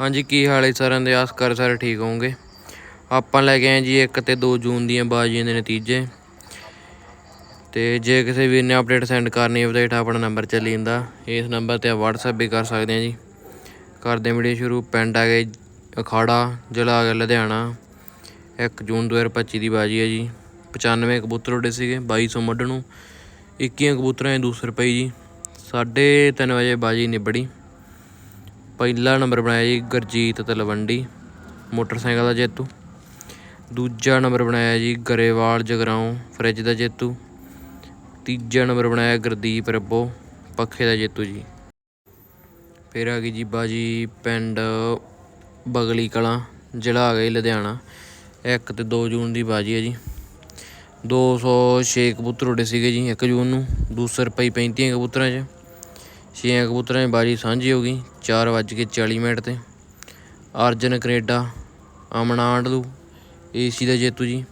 ਹਾਂਜੀ, ਕੀ ਹਾਲ ਹੈ ਸਾਰਿਆਂ ਦੇ? ਆਸ ਕਰ ਸਾਰੇ ਠੀਕ ਹੋਵੋਗੇ। ਆਪਾਂ ਲੈ ਕੇ ਆਏ ਜੀ 1 ਤੇ 2 ਜੂਨ ਦੀਆਂ ਬਾਜ਼ੀਆਂ ਦੇ ਨਤੀਜੇ। ਤੇ ਜੇ ਕਿਸੇ ਵੀਰ ਨੇ ਅਪਡੇਟ ਸੈਂਡ ਕਰਨੀ ਹੋਵੇ ਤਾਂ ਹੇਠਾਂ ਆਪਣਾ ਨੰਬਰ ਚੱਲੀ ਜਾਂਦਾ। ਇਸ ਨੰਬਰ ਤੇ WhatsApp ਵੀ ਕਰ ਸਕਦੇ ਆ ਜੀ। ਕਰਦੇ ਹਾਂ ਵੀਡੀਓ ਸ਼ੁਰੂ। ਪਿੰਡ ਆ ਗਏ ਅਖਾੜਾ, ਜ਼ਿਲ੍ਹਾ ਆ ਗਿਆ ਲੁਧਿਆਣਾ। 1 ਜੂਨ 2025 ਦੀ ਬਾਜੀ ਹੈ ਜੀ। 95 ਕਬੂਤਰ ਉੱਡੇ ਸੀਗੇ 2200 ਮੱਢ ਨੂੰ। 21 ਕਬੂਤਰਾਂ ਦੀ ਦੂਸਰ ਪਈ ਜੀ। ਸਾਢੇ ਤਿੰਨ ਵਜੇ ਬਾਜੀ ਨਿਬੜੀ। ਪਹਿਲਾ ਨੰਬਰ ਬਣਾਇਆ ਜੀ ਗੁਰਜੀਤ ਤਲਵੰਡੀ, ਮੋਟਰਸਾਈਕਲ ਦਾ ਜੇਤੂ। ਦੂਜਾ ਨੰਬਰ ਬਣਾਇਆ ਜੀ ਗਰੇਵਾਲ ਜਗਰਾਉਂ, ਫਰਿੱਜ ਦਾ ਜੇਤੂ। ਤੀਜਾ ਨੰਬਰ ਬਣਾਇਆ ਗੁਰਦੀਪ ਰੱਬੋ, ਪੱਖੇ ਦਾ ਜੇਤੂ ਜੀ। ਫਿਰ ਆ ਗਈ ਜੀ ਬਾਜੀ ਪਿੰਡ ਬਗਲੀ ਕਲਾਂ, ਜ਼ਿਲ੍ਹਾ ਆ ਗਿਆ ਲੁਧਿਆਣਾ। 1 ਤੇ 2 ਜੂਨ ਦੀ ਬਾਜੀ ਹੈ ਜੀ। 206 ਕਬੂਤਰ ਉੱਡੇ ਸੀਗੇ ਜੀ 1 ਜੂਨ ਨੂੰ। ਦੂਸਰ ਪਈ 35 ਕਬੂਤਰਾਂ 'ਚ। ਛੇ ਕਬੂਤਰਾਂ ਦੀ ਬਾਜੀ ਸਾਂਝੀ ਹੋ ਗਈ 4 ਵੱਜ ਕੇ 40 ਮਿੰਟ ਤੇ। ਅਰਜਨ, ਕੈਨੇਡਾ, ਅਮਨ ਆਂਡਲੂ, ਏਸੀ ਦਾ ਜੇਤੂ ਜੀ।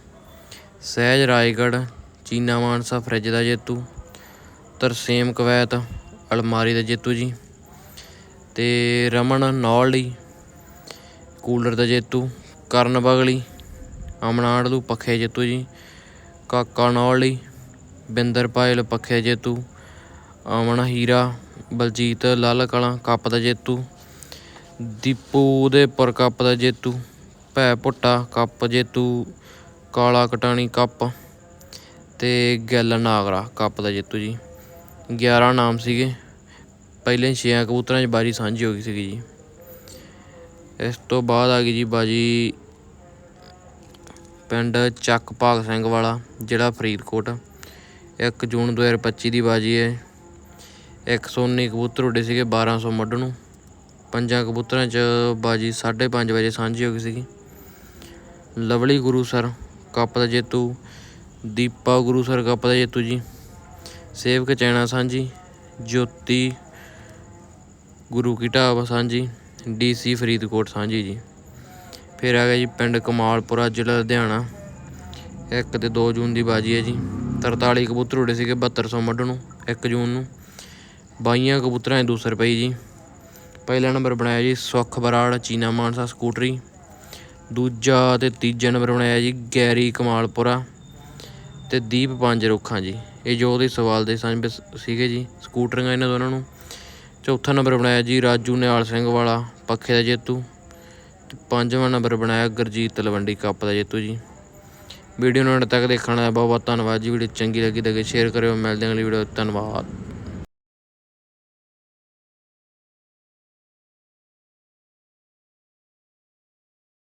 ਸਹਿਜ ਰਾਏਗੜ੍ਹ, ਚੀਨਾ ਮਾਨਸਾ, ਫਰਿੱਜ ਦਾ ਜੇਤੂ। ਤਰਸੇਮ ਕਵੈਤ, ਅਲਮਾਰੀ ਦਾ ਜੇਤੂ ਜੀ। ਤੇ ਰਮਨ ਨੌਲੀ ਕੂਲਰ ਦਾ ਜੇਤੂ। ਕਰਨ ਬਗਲੀ, ਅਮਨ ਆਂਡਲੂ, ਪੱਖੇ ਜੇਤੂ ਜੀ। ਕਾਕਾ ਨੌਲੀ ਬਿੰਦਰ ਪਾਇਲ, ਪੱਖੇ ਜੇਤੂ। ਅਮਨ ਹੀਰਾ ਬਲਜੀਤ ਲਾਲ ਕਲਾਂ, ਕੱਪ ਦਾ ਜੇਤੂ। ਦੀਪੂ ਉਦੇਪੁਰ ਕੱਪ ਦਾ ਜੇਤੂ। ਭੈ ਭੁੱਟਾ ਕੱਪ ਜੇਤੂ। ਕਾਲਾ ਕਟਾਣੀ ਕੱਪ। ਤੇ ਗਿੱਲ ਨਾਗਰਾ, ਕੱਪ ਦਾ ਜੇਤੂ ਜੀ। 11 ਨਾਮ ਸੀਗੇ। ਪਹਿਲੇ 6 ਕਬੂਤਰਾਂ 'ਚ ਬਾਜੀ ਸਾਂਝੀ ਹੋ ਗਈ ਸੀਗੀ ਜੀ। ਇਸ ਤੋਂ ਬਾਅਦ ਆ ਗਈ ਜੀ ਬਾਜੀ ਪਿੰਡ ਚੱਕ ਭਾਗ ਸਿੰਘ ਵਾਲਾ ਜ਼ਿਲ੍ਹਾ ਫਰੀਦਕੋਟ। 1 ਜੂਨ 2025 ਦੀ ਬਾਜੀ ਹੈ। 119 ਕਬੂਤਰ ਉੱਡੇ ਸੀਗੇ 1200 ਮੱਢ ਨੂੰ। ਪੰਜਾਂ ਕਬੂਤਰਾਂ 'ਚ ਬਾਜੀ 5:30 ਵਜੇ ਸਾਂਝੀ ਹੋ ਗਈ ਸੀਗੀ। ਲਵਲੀ ਗੁਰੂ ਸਰ, ਕੱਪ ਦਾ ਜੇਤੂ। ਦੀਪਾ ਗੁਰੂ ਸਰ, ਕੱਪ ਦਾ ਜੇਤੂ ਜੀ। ਸੇਵਕ ਚੈਣਾ ਸਾਂਝੀ। ਜੋਤੀ ਗੁਰੂ ਕੀ ਢਾਬ ਸਾਂਝੀ। ਡੀਸੀ ਫਰੀਦਕੋਟ ਸਾਂਝੀ ਜੀ। ਫਿਰ ਆ ਗਿਆ ਜੀ ਪਿੰਡ ਕਮਾਲਪੁਰਾ, ਜ਼ਿਲ੍ਹਾ ਲੁਧਿਆਣਾ। 1 ਤੇ 2 ਜੂਨ ਦੀ ਬਾਜੀ ਹੈ ਜੀ। 43 ਕਬੂਤਰ ਉੱਡੇ ਸੀਗੇ 7200 ਮੱਢ ਨੂੰ 1 ਜੂਨ ਨੂੰ। 22 ਕਬੂਤਰਾਂ ਦੀ ਦੂਸਰ ਪਈ ਜੀ। ਪਹਿਲਾ ਨੰਬਰ ਬਣਾਇਆ ਜੀ ਸੁੱਖ ਬਰਾੜ, ਚੀਨਾ ਮਾਨਸਾ ਸਕੂਟਰੀ। ਦੂਜਾ ਤੇ ਤੀਜਾ ਨੰਬਰ ਬਣਾਇਆ ਜੀ ਗੈਰੀ ਕਮਾਲਪੁਰਾ ਤੇ ਦੀਪ ਪੰਜ ਰੁੱਖਾਂ ਜੀ। ਇਹ ਜੋ ਦੇ ਸਵਾਲ ਦੇ ਸਾਂਝ ਸੀਗੇ ਜੀ, ਸਕੂਟਰੀਆਂ ਇਹਨਾਂ ਦੋਨਾਂ ਨੂੰ। ਚੌਥਾ ਨੰਬਰ ਬਣਾਇਆ ਜੀ ਰਾਜੂ ਨਿਹਾਲ ਸਿੰਘ ਵਾਲਾ, ਪੱਖੇ ਦਾ ਜੇਤੂ। ਤੇ ਪੰਜਵਾਂ ਨੰਬਰ ਬਣਾਇਆ ਗੁਰਜੀਤ ਤਲਵੰਡੀ ਕੱਪ ਦਾ ਜੇਤੂ ਜੀ। ਵੀਡੀਓ ਨੂੰ ਅੰਤ ਤੱਕ ਦੇਖਣ ਦਾ ਬਹੁਤ ਬਹੁਤ ਧੰਨਵਾਦ ਜੀ, ਵੀਡੀਓ ਚੰਗੀ ਲੱਗੀ ਤਾਂ ਸ਼ੇਅਰ ਕਰਿਓ, ਮਿਲਦੇ ਹਾਂ ਅਗਲੀ ਵੀਡੀਓ ਧੰਨਵਾਦ।